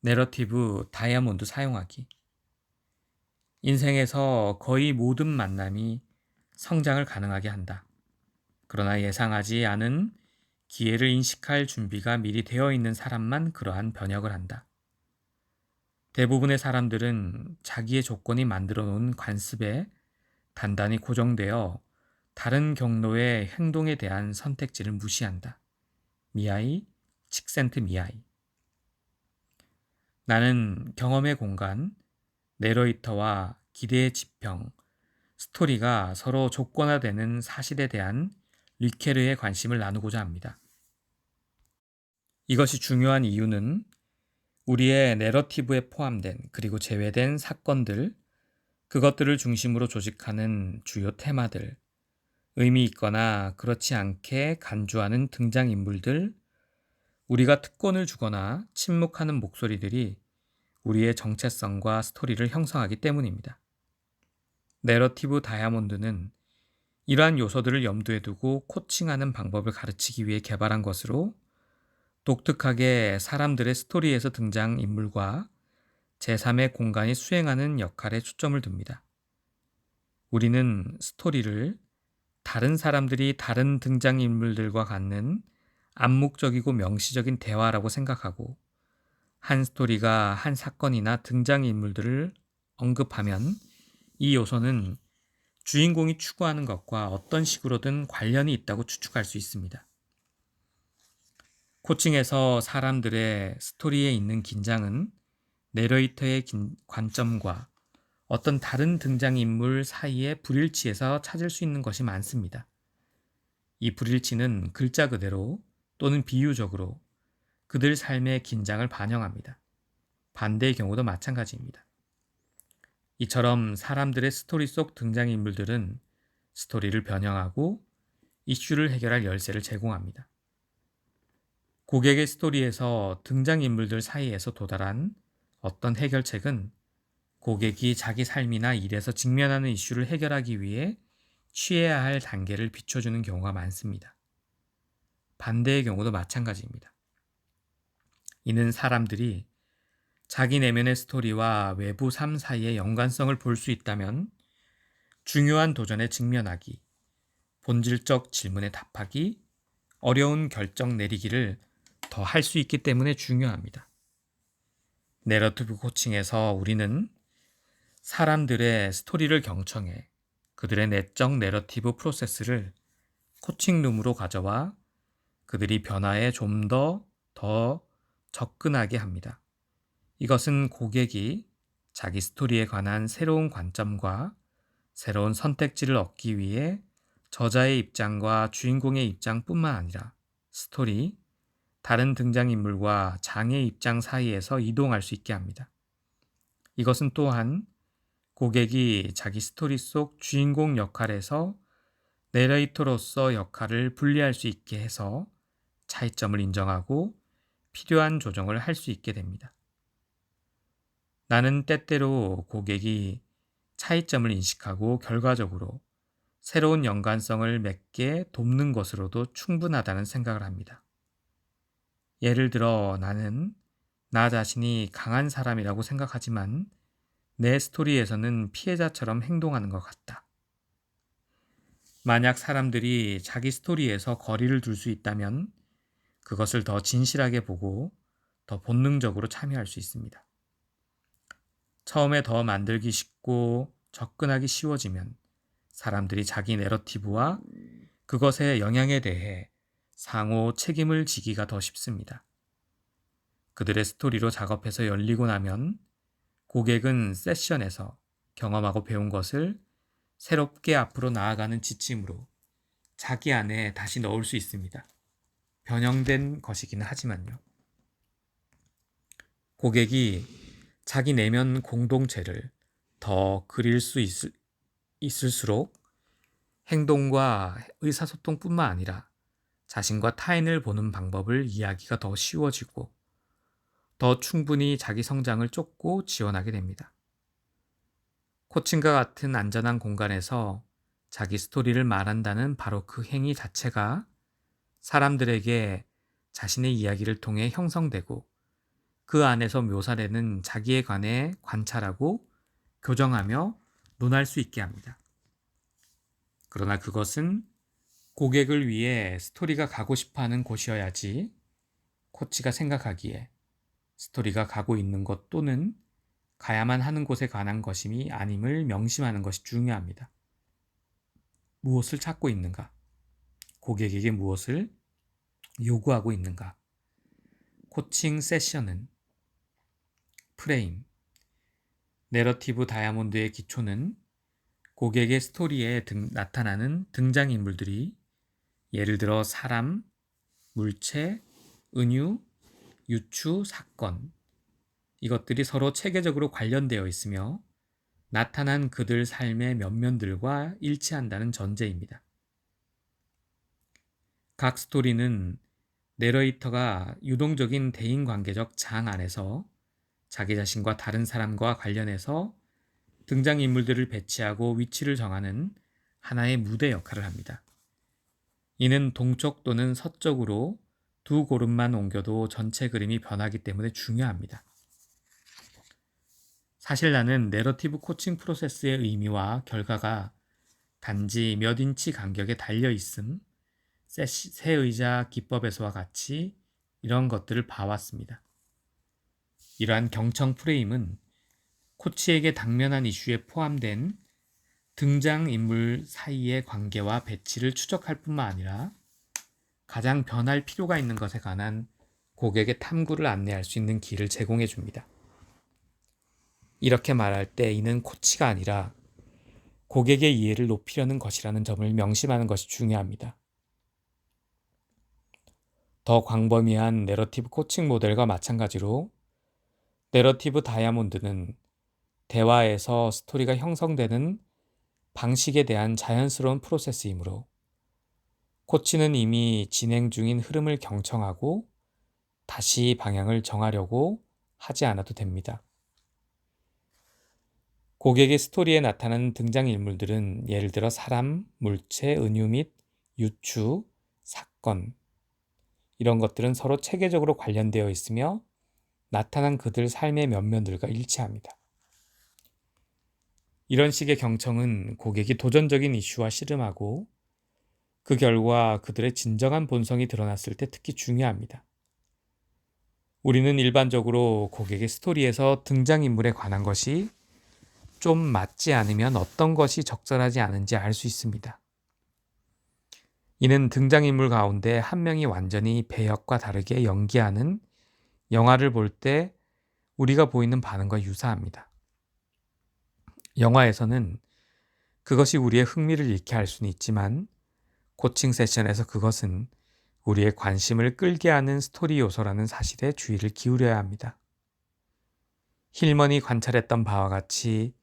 내러티브 다이아몬드 사용하기. 인생에서 거의 모든 만남이 성장을 가능하게 한다. 그러나 예상하지 않은 기회를 인식할 준비가 미리 되어 있는 사람만 그러한 변혁을 한다. 대부분의 사람들은 자기의 조건이 만들어 놓은 관습에 단단히 고정되어 다른 경로의 행동에 대한 선택지를 무시한다. 미아이, 칙센트 미아이. 나는 경험의 공간, 내러이터와 기대의 지평, 스토리가 서로 조건화되는 사실에 대한 리케르의 관심을 나누고자 합니다. 이것이 중요한 이유는 우리의 내러티브에 포함된 그리고 제외된 사건들, 그것들을 중심으로 조직하는 주요 테마들, 의미 있거나 그렇지 않게 간주하는 등장인물들, 우리가 특권을 주거나 침묵하는 목소리들이 우리의 정체성과 스토리를 형성하기 때문입니다. 내러티브 다이아몬드는 이러한 요소들을 염두에 두고 코칭하는 방법을 가르치기 위해 개발한 것으로 독특하게 사람들의 스토리에서 등장 인물과 제3의 공간이 수행하는 역할에 초점을 둡니다. 우리는 스토리를 다른 사람들이 다른 등장인물들과 갖는 암묵적이고 명시적인 대화라고 생각하고 한 스토리가 한 사건이나 등장인물들을 언급하면 이 요소는 주인공이 추구하는 것과 어떤 식으로든 관련이 있다고 추측할 수 있습니다. 코칭에서 사람들의 스토리에 있는 긴장은 내레이터의 관점과 어떤 다른 등장인물 사이의 불일치에서 찾을 수 있는 것이 많습니다. 이 불일치는 글자 그대로 또는 비유적으로 그들 삶의 긴장을 반영합니다. 반대의 경우도 마찬가지입니다. 이처럼 사람들의 스토리 속 등장인물들은 스토리를 변형하고 이슈를 해결할 열쇠를 제공합니다. 고객의 스토리에서 등장인물들 사이에서 도달한 어떤 해결책은 고객이 자기 삶이나 일에서 직면하는 이슈를 해결하기 위해 취해야 할 단계를 비춰주는 경우가 많습니다. 반대의 경우도 마찬가지입니다. 이는 사람들이 자기 내면의 스토리와 외부 삶 사이의 연관성을 볼 수 있다면 중요한 도전에 직면하기, 본질적 질문에 답하기, 어려운 결정 내리기를 더 할 수 있기 때문에 중요합니다. 내러티브 코칭에서 우리는 사람들의 스토리를 경청해 그들의 내적 내러티브 프로세스를 코칭룸으로 가져와 그들이 변화에 좀 더 더 접근하게 합니다. 이것은 고객이 자기 스토리에 관한 새로운 관점과 새로운 선택지를 얻기 위해 저자의 입장과 주인공의 입장뿐만 아니라 스토리, 다른 등장인물과 장의 입장 사이에서 이동할 수 있게 합니다. 이것은 또한 고객이 자기 스토리 속 주인공 역할에서 내레이터로서 역할을 분리할 수 있게 해서 차이점을 인정하고 필요한 조정을 할 수 있게 됩니다. 나는 때때로 고객이 차이점을 인식하고 결과적으로 새로운 연관성을 맺게 돕는 것으로도 충분하다는 생각을 합니다. 예를 들어 나는 나 자신이 강한 사람이라고 생각하지만 내 스토리에서는 피해자처럼 행동하는 것 같다. 만약 사람들이 자기 스토리에서 거리를 둘 수 있다면 그것을 더 진실하게 보고 더 본능적으로 참여할 수 있습니다. 처음에 더 만들기 쉽고 접근하기 쉬워지면 사람들이 자기 내러티브와 그것의 영향에 대해 상호 책임을 지기가 더 쉽습니다. 그들의 스토리로 작업해서 열리고 나면 고객은 세션에서 경험하고 배운 것을 새롭게 앞으로 나아가는 지침으로 자기 안에 다시 넣을 수 있습니다. 변형된 것이기는 하지만요. 고객이 자기 내면 공동체를 더 그릴 수 있을, 있을수록 행동과 의사소통뿐만 아니라 자신과 타인을 보는 방법을 이해하기가 더 쉬워지고 더 충분히 자기 성장을 쫓고 지원하게 됩니다. 코칭과 같은 안전한 공간에서 자기 스토리를 말한다는 바로 그 행위 자체가 사람들에게 자신의 이야기를 통해 형성되고 그 안에서 묘사되는 자기에 관해 관찰하고 교정하며 논할 수 있게 합니다. 그러나 그것은 고객을 위해 스토리가 가고 싶어 하는 곳이어야지 코치가 생각하기에 스토리가 가고 있는 것 또는 가야만 하는 곳에 관한 것임이 아님을 명심하는 것이 중요합니다. 무엇을 찾고 있는가? 고객에게 무엇을 요구하고 있는가? 코칭 세션은 프레임, 내러티브 다이아몬드의 기초는 고객의 스토리에 등, 나타나는 등장인물들이 예를 들어 사람, 물체, 은유, 유추, 사건 이것들이 서로 체계적으로 관련되어 있으며 나타난 그들 삶의 면면들과 일치한다는 전제입니다. 각 스토리는 내러이터가 유동적인 대인관계적 장 안에서 자기 자신과 다른 사람과 관련해서 등장인물들을 배치하고 위치를 정하는 하나의 무대 역할을 합니다. 이는 동쪽 또는 서쪽으로 두 고름만 옮겨도 전체 그림이 변하기 때문에 중요합니다. 사실 나는 내러티브 코칭 프로세스의 의미와 결과가 단지 몇 인치 간격에 달려 있음, 새 의자 기법에서와 같이 이런 것들을 봐왔습니다. 이러한 경청 프레임은 코치에게 당면한 이슈에 포함된 등장인물 사이의 관계와 배치를 추적할 뿐만 아니라 가장 변할 필요가 있는 것에 관한 고객의 탐구를 안내할 수 있는 길을 제공해 줍니다. 이렇게 말할 때 이는 코치가 아니라 고객의 이해를 높이려는 것이라는 점을 명심하는 것이 중요합니다. 더 광범위한 내러티브 코칭 모델과 마찬가지로 내러티브 다이아몬드는 대화에서 스토리가 형성되는 방식에 대한 자연스러운 프로세스이므로 코치는 이미 진행 중인 흐름을 경청하고 다시 방향을 정하려고 하지 않아도 됩니다. 고객의 스토리에 나타나는 등장인물들은 예를 들어 사람, 물체, 은유 및 유추, 사건 이런 것들은 서로 체계적으로 관련되어 있으며 나타난 그들 삶의 면면들과 일치합니다. 이런 식의 경청은 고객이 도전적인 이슈와 씨름하고 그 결과 그들의 진정한 본성이 드러났을 때 특히 중요합니다. 우리는 일반적으로 고객의 스토리에서 등장인물에 관한 것이 좀 맞지 않으면 어떤 것이 적절하지 않은지 알 수 있습니다. 이는 등장인물 가운데 한 명이 완전히 배역과 다르게 연기하는 영화를 볼 때 우리가 보이는 반응과 유사합니다. 영화에서는 그것이 우리의 흥미를 잃게 할 수는 있지만 코칭 세션에서 그것은 우리의 관심을 끌게 하는 스토리 요소라는 사실에 주의를 기울여야 합니다. 힐먼이 관찰했던 바와 같이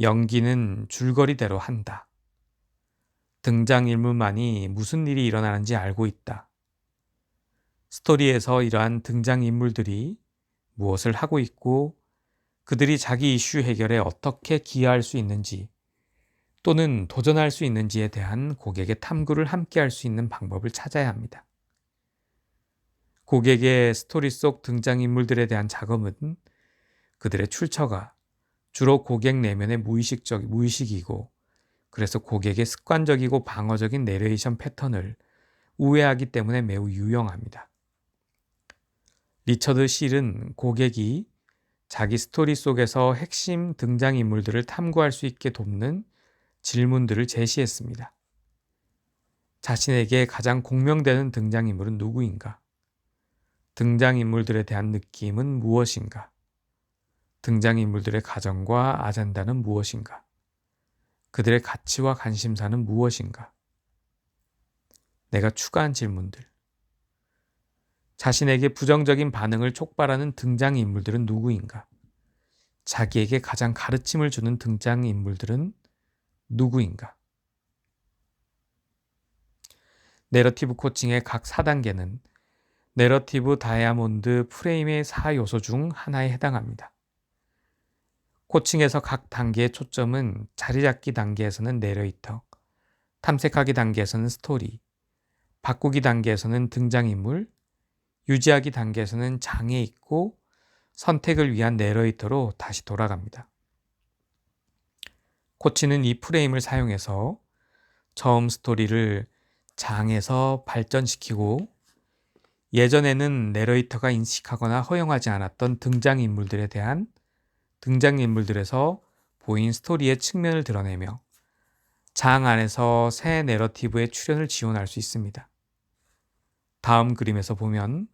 연기는 줄거리대로 한다. 등장인물만이 무슨 일이 일어나는지 알고 있다. 스토리에서 이러한 등장인물들이 무엇을 하고 있고 그들이 자기 이슈 해결에 어떻게 기여할 수 있는지 또는 도전할 수 있는지에 대한 고객의 탐구를 함께 할 수 있는 방법을 찾아야 합니다. 고객의 스토리 속 등장인물들에 대한 작업은 그들의 출처가 주로 고객 내면의 무의식적, 무의식이고 그래서 고객의 습관적이고 방어적인 내레이션 패턴을 우회하기 때문에 매우 유용합니다. 리처드 실은 고객이 자기 스토리 속에서 핵심 등장인물들을 탐구할 수 있게 돕는 질문들을 제시했습니다. 자신에게 가장 공명되는 등장인물은 누구인가? 등장인물들에 대한 느낌은 무엇인가? 등장인물들의 가정과 아젠다는 무엇인가? 그들의 가치와 관심사는 무엇인가? 내가 추가한 질문들. 자신에게 부정적인 반응을 촉발하는 등장인물들은 누구인가? 자기에게 가장 가르침을 주는 등장인물들은 누구인가? 내러티브 코칭의 각 4단계는 내러티브 다이아몬드 프레임의 4요소 중 하나에 해당합니다. 코칭에서 각 단계의 초점은 자리 잡기 단계에서는 내레이터, 탐색하기 단계에서는 스토리, 바꾸기 단계에서는 등장인물, 유지하기 단계에서는 장에 있고 선택을 위한 내러이터로 다시 돌아갑니다. 코치는 이 프레임을 사용해서 처음 스토리를 장에서 발전시키고 예전에는 내러이터가 인식하거나 허용하지 않았던 등장인물들에 대한 등장인물들에서 보인 스토리의 측면을 드러내며 장 안에서 새 내러티브의 출현을 지원할 수 있습니다. 다음 그림에서 보면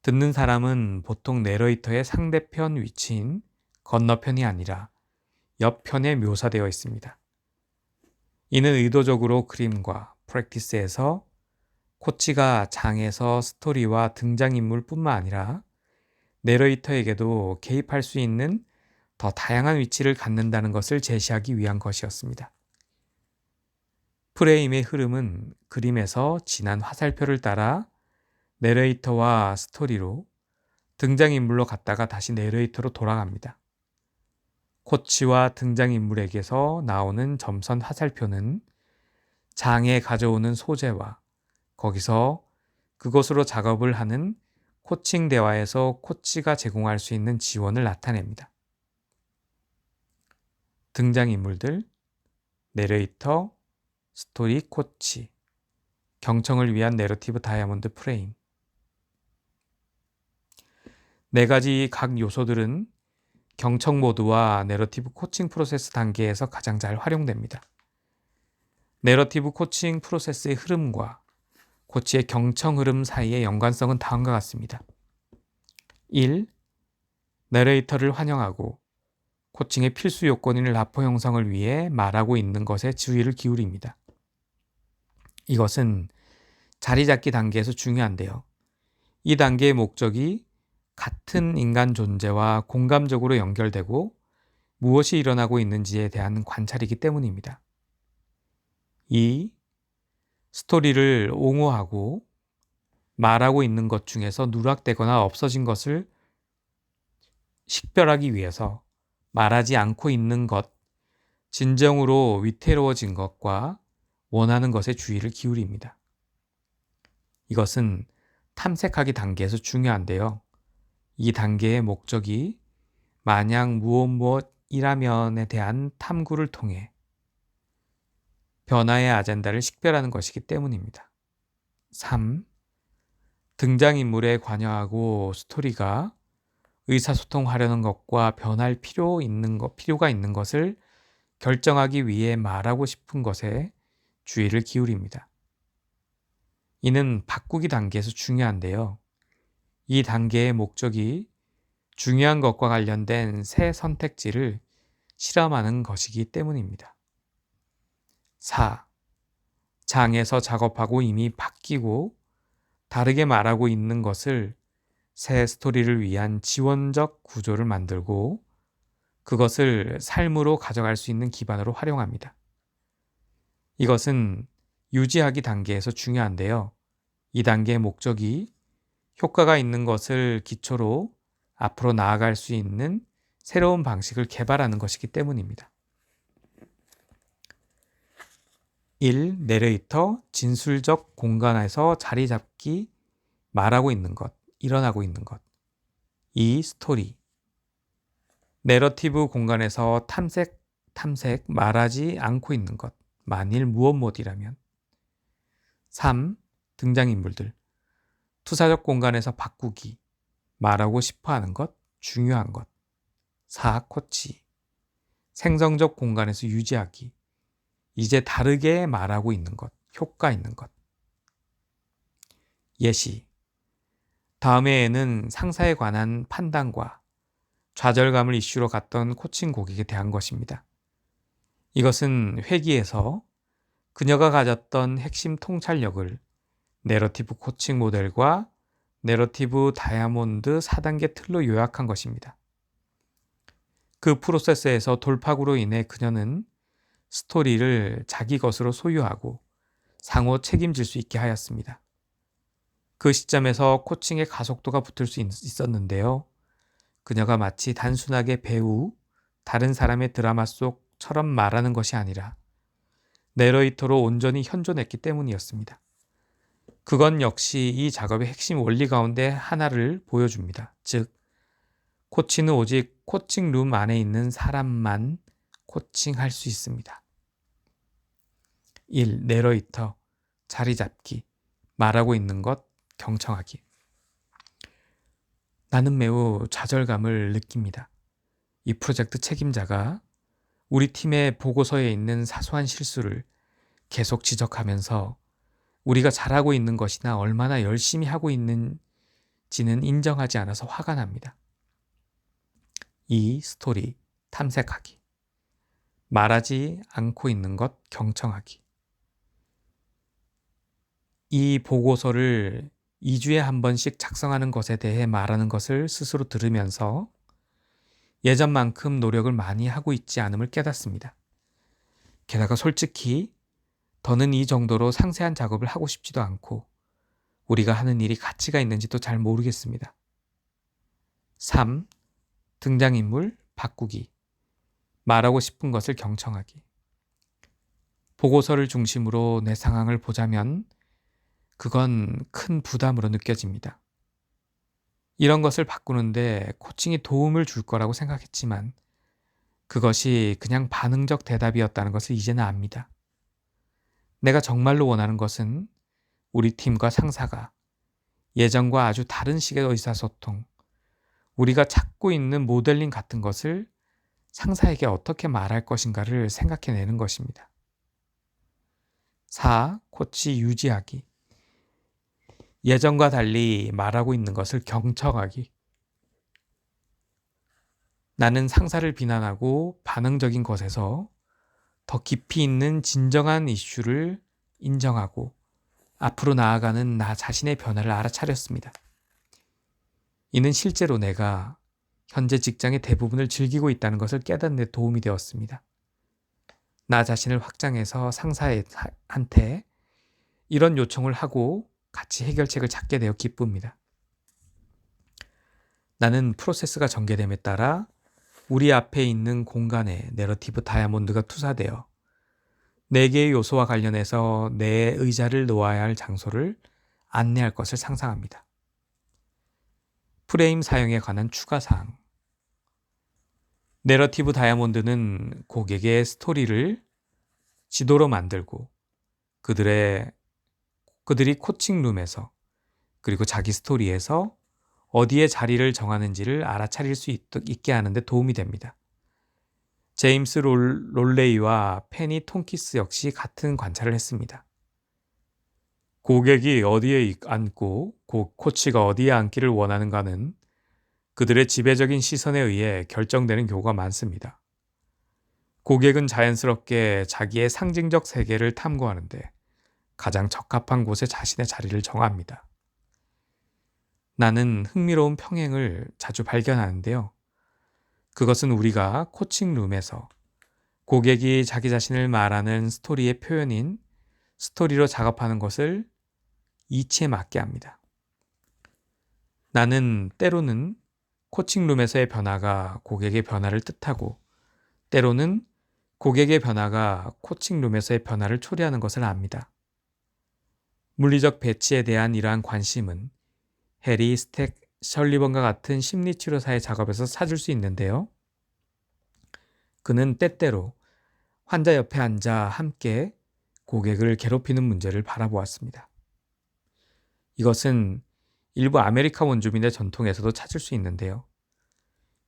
듣는 사람은 보통 내러이터의 상대편 위치인 건너편이 아니라 옆편에 묘사되어 있습니다. 이는 의도적으로 그림과 프랙티스에서 코치가 장에서 스토리와 등장인물뿐만 아니라 내러이터에게도 개입할 수 있는 더 다양한 위치를 갖는다는 것을 제시하기 위한 것이었습니다. 프레임의 흐름은 그림에서 진한 화살표를 따라 내레이터와 스토리로 등장인물로 갔다가 다시 내레이터로 돌아갑니다. 코치와 등장인물에게서 나오는 점선 화살표는 장에 가져오는 소재와 거기서 그것으로 작업을 하는 코칭 대화에서 코치가 제공할 수 있는 지원을 나타냅니다. 등장인물들, 내레이터, 스토리 코치, 경청을 위한 내러티브 다이아몬드 프레임. 네 가지 각 요소들은 경청 모드와 내러티브 코칭 프로세스 단계에서 가장 잘 활용됩니다. 내러티브 코칭 프로세스의 흐름과 코치의 경청 흐름 사이의 연관성은 다음과 같습니다. 1. 내레이터를 환영하고 코칭의 필수 요건인 라포 형성을 위해 말하고 있는 것에 주의를 기울입니다. 이것은 자리 잡기 단계에서 중요한데요. 이 단계의 목적이 같은 인간 존재와 공감적으로 연결되고 무엇이 일어나고 있는지에 대한 관찰이기 때문입니다. 2. 스토리를 옹호하고 말하고 있는 것 중에서 누락되거나 없어진 것을 식별하기 위해서 말하지 않고 있는 것, 진정으로 위태로워진 것과 원하는 것에 주의를 기울입니다. 이것은 탐색하기 단계에서 중요한데요. 이 단계의 목적이 만약 무엇 무엇이라면에 대한 탐구를 통해 변화의 아젠다를 식별하는 것이기 때문입니다. 3. 등장인물에 관여하고 스토리가 의사소통하려는 것과 변할 필요 있는 것, 필요가 있는 것을 결정하기 위해 말하고 싶은 것에 주의를 기울입니다. 이는 바꾸기 단계에서 중요한데요. 이 단계의 목적이 중요한 것과 관련된 새 선택지를 실험하는 것이기 때문입니다. 4. 장에서 작업하고 이미 바뀌고 다르게 말하고 있는 것을 새 스토리를 위한 지원적 구조를 만들고 그것을 삶으로 가져갈 수 있는 기반으로 활용합니다. 이것은 유지하기 단계에서 중요한데요. 이 단계의 목적이 효과가 있는 것을 기초로 앞으로 나아갈 수 있는 새로운 방식을 개발하는 것이기 때문입니다. 1. 내레이터, 진술적 공간에서 자리 잡기, 말하고 있는 것, 일어나고 있는 것. 2. 스토리. 내러티브 공간에서 탐색, 탐색, 말하지 않고 있는 것. 만일 무엇 못이라면. 3. 등장인물들. 투사적 공간에서 바꾸기. 말하고 싶어 하는 것. 중요한 것. 4. 코치. 생성적 공간에서 유지하기. 이제 다르게 말하고 있는 것. 효과 있는 것. 예시. 다음에는 상사에 관한 판단과 좌절감을 이슈로 갔던 코칭 고객에 대한 것입니다. 이것은 회기에서 그녀가 가졌던 핵심 통찰력을 내러티브 코칭 모델과 내러티브 다이아몬드 4단계 틀로 요약한 것입니다. 그 프로세스에서 돌파구로 인해 그녀는 스토리를 자기 것으로 소유하고 상호 책임질 수 있게 하였습니다. 그 시점에서 코칭의 가속도가 붙을 수 있었는데요. 그녀가 마치 단순하게 배우, 다른 사람의 드라마 속 처럼 말하는 것이 아니라 내러이터로 온전히 현존했기 때문이었습니다. 그건 역시 이 작업의 핵심 원리 가운데 하나를 보여줍니다. 즉, 코치는 오직 코칭 룸 안에 있는 사람만 코칭할 수 있습니다. 1. 내러이터, 자리 잡기, 말하고 있는 것, 경청하기. 나는 매우 좌절감을 느낍니다. 이 프로젝트 책임자가 우리 팀의 보고서에 있는 사소한 실수를 계속 지적하면서 우리가 잘하고 있는 것이나 얼마나 열심히 하고 있는지는 인정하지 않아서 화가 납니다. 이 스토리 탐색하기. 말하지 않고 있는 것 경청하기. 이 보고서를 2주에 한 번씩 작성하는 것에 대해 말하는 것을 스스로 들으면서 예전만큼 노력을 많이 하고 있지 않음을 깨닫습니다. 게다가 솔직히 더는 이 정도로 상세한 작업을 하고 싶지도 않고 우리가 하는 일이 가치가 있는지도 잘 모르겠습니다. 3. 등장인물 바꾸기. 말하고 싶은 것을 경청하기. 보고서를 중심으로 내 상황을 보자면 그건 큰 부담으로 느껴집니다. 이런 것을 바꾸는데 코칭이 도움을 줄 거라고 생각했지만 그것이 그냥 반응적 대답이었다는 것을 이제는 압니다. 내가 정말로 원하는 것은 우리 팀과 상사가 예전과 아주 다른 식의 의사소통, 우리가 찾고 있는 모델링 같은 것을 상사에게 어떻게 말할 것인가를 생각해내는 것입니다. 4. 코치 유지하기. 예전과 달리 말하고 있는 것을 경청하기. 나는 상사를 비난하고 반응적인 것에서 더 깊이 있는 진정한 이슈를 인정하고 앞으로 나아가는 나 자신의 변화를 알아차렸습니다. 이는 실제로 내가 현재 직장의 대부분을 즐기고 있다는 것을 깨닫는 데 도움이 되었습니다. 나 자신을 확장해서 상사한테 이런 요청을 하고 같이 해결책을 찾게 되어 기쁩니다. 나는 프로세스가 전개됨에 따라 우리 앞에 있는 공간에 내러티브 다이아몬드가 투사되어 네 개의 요소와 관련해서 내 의자를 놓아야 할 장소를 안내할 것을 상상합니다. 프레임 사용에 관한 추가 사항. 내러티브 다이아몬드는 고객의 스토리를 지도로 만들고 그들의 그들이 코칭룸에서 그리고 자기 스토리에서 어디에 자리를 정하는지를 알아차릴 수 있, 게 하는데 도움이 됩니다. 제임스 롤, 롤레이와 페니 톰키스 역시 같은 관찰을 했습니다. 고객이 어디에 앉고 고, 코치가 어디에 앉기를 원하는가는 그들의 지배적인 시선에 의해 결정되는 경우가 많습니다. 고객은 자연스럽게 자기의 상징적 세계를 탐구하는데 가장 적합한 곳에 자신의 자리를 정합니다. 나는 흥미로운 평행을 자주 발견하는데요. 그것은 우리가 코칭룸에서 고객이 자기 자신을 말하는 스토리의 표현인 스토리로 작업하는 것을 이치에 맞게 합니다. 나는 때로는 코칭룸에서의 변화가 고객의 변화를 뜻하고 때로는 고객의 변화가 코칭룸에서의 변화를 초래하는 것을 압니다. 물리적 배치에 대한 이러한 관심은 해리 스택 설리번과 같은 심리치료사의 작업에서 찾을 수 있는데요. 그는 때때로 환자 옆에 앉아 함께 고객을 괴롭히는 문제를 바라보았습니다. 이것은 일부 아메리카 원주민의 전통에서도 찾을 수 있는데요.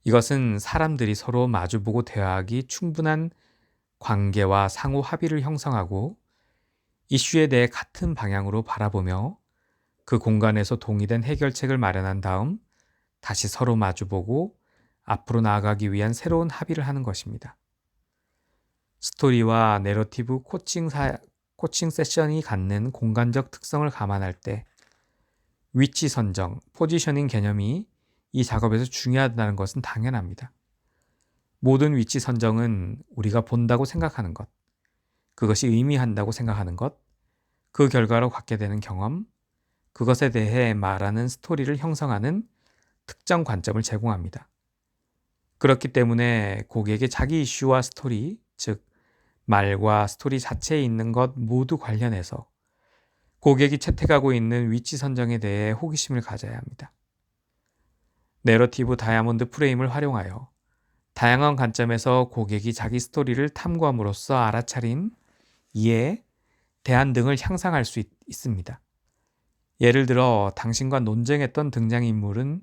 이것은 사람들이 서로 마주보고 대화하기 충분한 관계와 상호 합의를 형성하고 이슈에 대해 같은 방향으로 바라보며 그 공간에서 동의된 해결책을 마련한 다음 다시 서로 마주보고 앞으로 나아가기 위한 새로운 합의를 하는 것입니다. 스토리와 내러티브 코칭, 사, 코칭 세션이 갖는 공간적 특성을 감안할 때 위치 선정, 포지셔닝 개념이 이 작업에서 중요하다는 것은 당연합니다. 모든 위치 선정은 우리가 본다고 생각하는 것, 그것이 의미한다고 생각하는 것, 그 결과로 갖게 되는 경험, 그것에 대해 말하는 스토리를 형성하는 특정 관점을 제공합니다. 그렇기 때문에 고객의 자기 이슈와 스토리, 즉, 말과 스토리 자체에 있는 것 모두 관련해서 고객이 채택하고 있는 위치 선정에 대해 호기심을 가져야 합니다. 내러티브 다이아몬드 프레임을 활용하여 다양한 관점에서 고객이 자기 스토리를 탐구함으로써 알아차린 이해, 대안 등을 향상할 수 있, 있습니다. 예를 들어 당신과 논쟁했던 등장인물은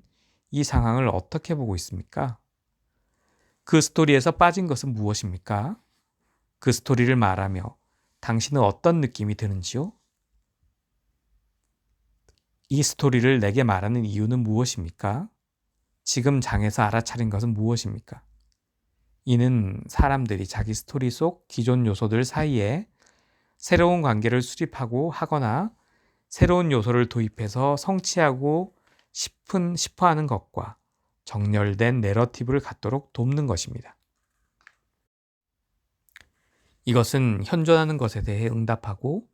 이 상황을 어떻게 보고 있습니까? 그 스토리에서 빠진 것은 무엇입니까? 그 스토리를 말하며 당신은 어떤 느낌이 드는지요? 이 스토리를 내게 말하는 이유는 무엇입니까? 지금 장에서 알아차린 것은 무엇입니까? 이는 사람들이 자기 스토리 속 기존 요소들 사이에 새로운 관계를 수립하고 하거나 새로운 요소를 도입해서 성취하고 싶은 싶어 하는 것과 정렬된 내러티브를 갖도록 돕는 것입니다. 이것은 현존하는 것에 대해 응답하고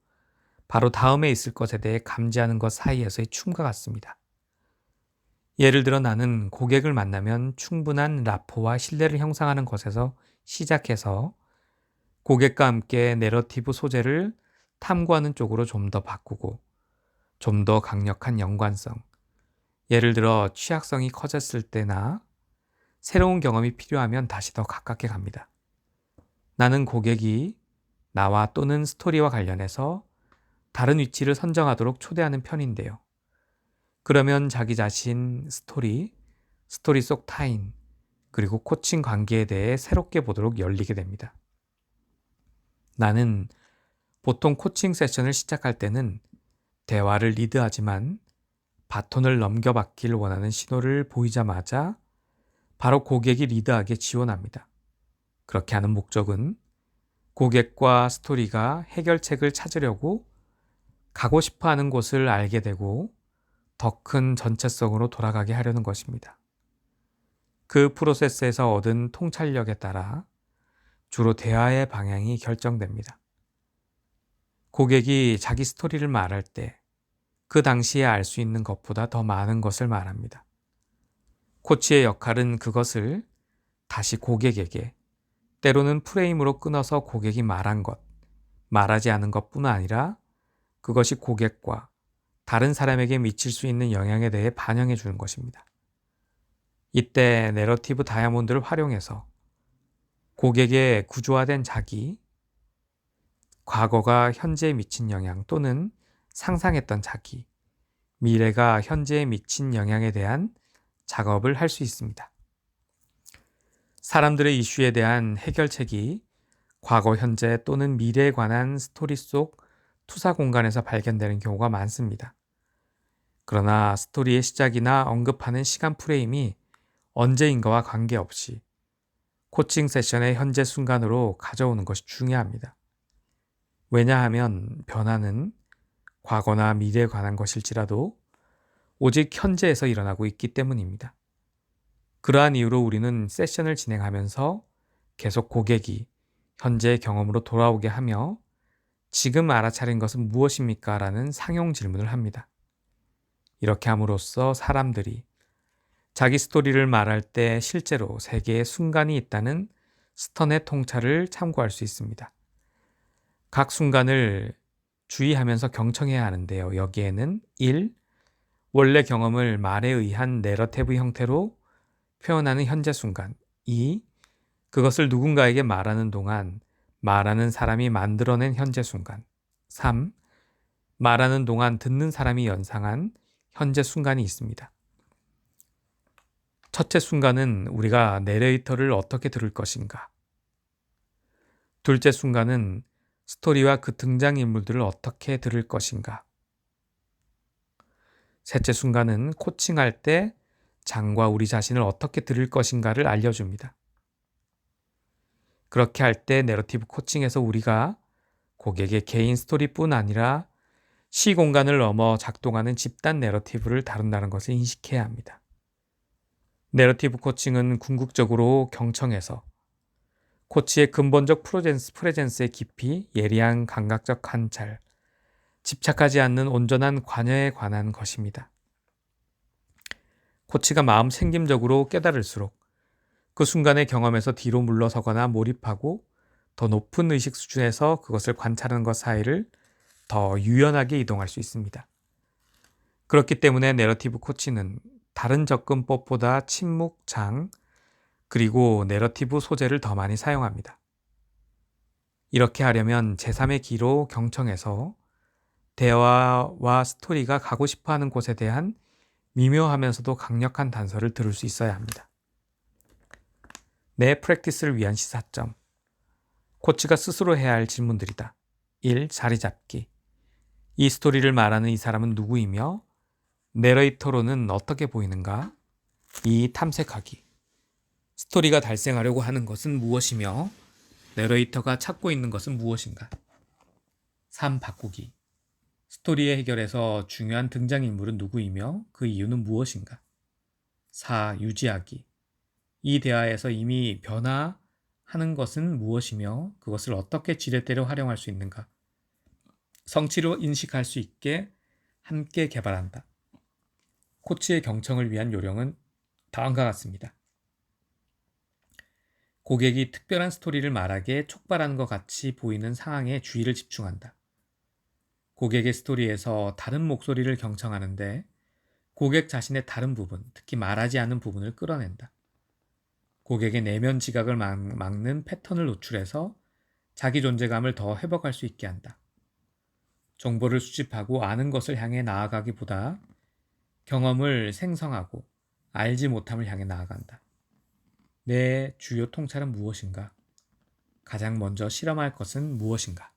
바로 다음에 있을 것에 대해 감지하는 것 사이에서의 춤과 같습니다. 예를 들어 나는 고객을 만나면 충분한 라포와 신뢰를 형성하는 것에서 시작해서 고객과 함께 내러티브 소재를 탐구하는 쪽으로 좀 더 바꾸고 좀 더 강력한 연관성, 예를 들어 취약성이 커졌을 때나 새로운 경험이 필요하면 다시 더 가깝게 갑니다. 나는 고객이 나와 또는 스토리와 관련해서 다른 위치를 선정하도록 초대하는 편인데요. 그러면 자기 자신, 스토리, 스토리 속 타인, 그리고 코칭 관계에 대해 새롭게 보도록 열리게 됩니다. 나는 보통 코칭 세션을 시작할 때는 대화를 리드하지만 바톤을 넘겨받길 원하는 신호를 보이자마자 바로 고객이 리드하게 지원합니다. 그렇게 하는 목적은 고객과 스토리가 해결책을 찾으려고 가고 싶어 하는 곳을 알게 되고 더 큰 전체성으로 돌아가게 하려는 것입니다. 그 프로세스에서 얻은 통찰력에 따라 주로 대화의 방향이 결정됩니다. 고객이 자기 스토리를 말할 때 그 당시에 알 수 있는 것보다 더 많은 것을 말합니다. 코치의 역할은 그것을 다시 고객에게 때로는 프레임으로 끊어서 고객이 말한 것, 말하지 않은 것뿐 아니라 그것이 고객과 다른 사람에게 미칠 수 있는 영향에 대해 반영해 주는 것입니다. 이때 내러티브 다이아몬드를 활용해서 고객의 구조화된 자기, 과거가 현재에 미친 영향 또는 상상했던 자기, 미래가 현재에 미친 영향에 대한 작업을 할 수 있습니다. 사람들의 이슈에 대한 해결책이 과거, 현재 또는 미래에 관한 스토리 속 투사 공간에서 발견되는 경우가 많습니다. 그러나 스토리의 시작이나 언급하는 시간 프레임이 언제인가와 관계없이 코칭 세션의 현재 순간으로 가져오는 것이 중요합니다. 왜냐하면 변화는 과거나 미래에 관한 것일지라도 오직 현재에서 일어나고 있기 때문입니다. 그러한 이유로 우리는 세션을 진행하면서 계속 고객이 현재의 경험으로 돌아오게 하며 지금 알아차린 것은 무엇입니까? 라는 상용 질문을 합니다. 이렇게 함으로써 사람들이 자기 스토리를 말할 때 실제로 세 개의 순간이 있다는 스턴의 통찰을 참고할 수 있습니다. 각 순간을 주의하면서 경청해야 하는데요. 여기에는 1. 원래 경험을 말에 의한 내러티브 형태로 표현하는 현재 순간. 2. 그것을 누군가에게 말하는 동안 말하는 사람이 만들어낸 현재 순간. 3. 말하는 동안 듣는 사람이 연상한 현재 순간이 있습니다. 첫째 순간은 우리가 내레이터를 어떻게 들을 것인가. 둘째 순간은 스토리와 그 등장인물들을 어떻게 들을 것인가. 셋째 순간은 코칭할 때 장과 우리 자신을 어떻게 들을 것인가를 알려줍니다. 그렇게 할 때 내러티브 코칭에서 우리가 고객의 개인 스토리뿐 아니라 시 공간을 넘어 작동하는 집단 내러티브를 다룬다는 것을 인식해야 합니다. 내러티브 코칭은 궁극적으로 경청해서 코치의 근본적 프로젠스, 프레젠스의 깊이, 예리한 감각적 관찰, 집착하지 않는 온전한 관여에 관한 것입니다. 코치가 마음 생김적으로 깨달을수록 그 순간의 경험에서 뒤로 물러서거나 몰입하고 더 높은 의식 수준에서 그것을 관찰하는 것 사이를 더 유연하게 이동할 수 있습니다. 그렇기 때문에 내러티브 코치는 다른 접근법보다 침묵, 장, 그리고 내러티브 소재를 더 많이 사용합니다. 이렇게 하려면 제3의 기로 경청해서 대화와 스토리가 가고 싶어 하는 곳에 대한 미묘하면서도 강력한 단서를 들을 수 있어야 합니다. 내 프랙티스를 위한 시사점. 코치가 스스로 해야 할 질문들이다. 1. 자리 잡기. 이 스토리를 말하는 이 사람은 누구이며 내레이터로는 어떻게 보이는가? 2. 탐색하기. 스토리가 달성하려고 하는 것은 무엇이며 내레이터가 찾고 있는 것은 무엇인가? 3. 바꾸기. 스토리의 해결에서 중요한 등장인물은 누구이며 그 이유는 무엇인가? 4. 유지하기. 이 대화에서 이미 변화하는 것은 무엇이며 그것을 어떻게 지렛대로 활용할 수 있는가? 성취로 인식할 수 있게 함께 개발한다. 코치의 경청을 위한 요령은 다음과 같습니다. 고객이 특별한 스토리를 말하기에 촉발하는 것 같이 보이는 상황에 주의를 집중한다. 고객의 스토리에서 다른 목소리를 경청하는데 고객 자신의 다른 부분, 특히 말하지 않은 부분을 끌어낸다. 고객의 내면 지각을 막, 막는 패턴을 노출해서 자기 존재감을 더 회복할 수 있게 한다. 정보를 수집하고 아는 것을 향해 나아가기보다 경험을 생성하고 알지 못함을 향해 나아간다. 내 주요 통찰은 무엇인가? 가장 먼저 실험할 것은 무엇인가?